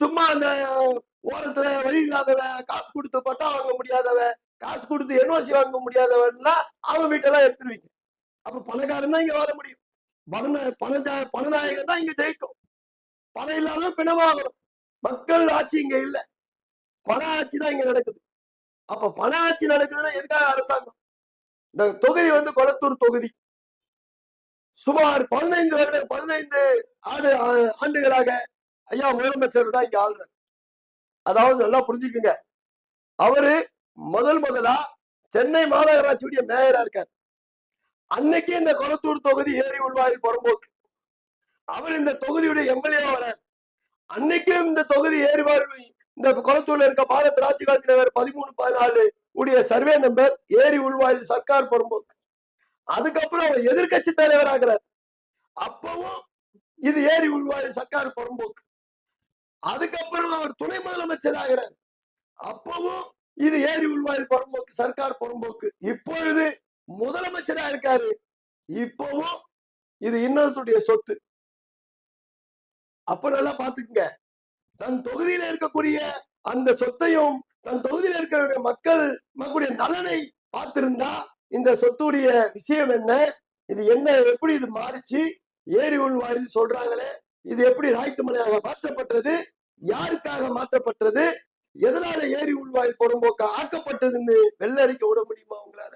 சும்மா அந்த ஓரத்துல வழி இல்லாதவன் காசு கொடுத்து பட்டா வாங்க முடியாதவன் காசு கொடுத்து என்ஓசி வாங்க முடியாதவன்னா அவன் வீட்டெல்லாம் எடுத்துருவீங்க. அப்ப பணக்காரன் தான் இங்க வாழ முடியும். பண பணஜா பணநாயகம் தான் இங்க ஜெயிக்கும். பணம் இல்லாத பிணமாகணும் மக்கள் ஆட்சி இங்க இல்ல. பண ஆட்சி தான் இங்க நடக்குது. அப்ப பண ஆட்சி நடக்குதுன்னா எதுக்காக அரசாங்கம்? இந்த தொகுதி வந்து கொளத்தூர் தொகுதி. சுமார் பதினைந்து வருட பதினைந்து ஆண்டு ஆண்டுகளாக ஐயா முதலமைச்சர் தான் இங்க ஆளுறாரு அதாவது நல்லா புரிஞ்சுக்குங்க. அவரு முதல் முதலா சென்னை மாநகராட்சியுடைய மேயரா இருக்கார். அன்னைக்கு இந்த கொளத்தூர் தொகுதி ஏரி உள்வாயில் புறம்போக்கு. அவர் இந்த தொகுதியுடைய எம்எல்ஏ வரார் அன்னைக்கும் இந்த தொகுதி ஏரி இந்த குளத்தூர்ல இருக்க பாரத் ராஜீவ்காந்தி நகர் பதிமூணு பதினாலு உடைய சர்வே நம்பர் ஏரி உள்வாயில் சர்க்கார் புறம்போக்கு. அதுக்கப்புறம் அவர் எதிர்க்கட்சி தலைவராகிறார். அப்பவும் இது ஏரி உள்வாயில் சர்க்கார் புறம்போக்கு. அதுக்கப்புறம் அவர் துணை முதலமைச்சர் ஆகிறார் அப்பவும் இது ஏரி உள்வாயில் புறம்போக்கு சர்க்கார் புறம்போக்கு. இப்பொழுது முதலமைச்சரா இருக்காரு. இப்பவும் இது இன்னொருத்தருடைய சொத்து. அப்ப நல்லா பாத்துக்குங்க தன் தொகுதியில இருக்கக்கூடிய அந்த சொத்தையும் தன் தொகுதியில இருக்கிற மக்கள் மக்களுடைய நலனை பார்த்திருந்தா இந்த சொத்துடைய விஷயம் என்ன? இது என்ன? எப்படி இது மாறிச்சு? ஏரி உள்வாயில் சொல்றாங்களே. இது எப்படி ராய்த்துமலையாக மாற்றப்பட்டது? ஆக்கப்பட்டது? எதனால ஏரி உள்வாயில் புறம்போக்க ஆக்கப்பட்டதுன்னு வெள்ளரிக்க விட முடியுமா உங்களால?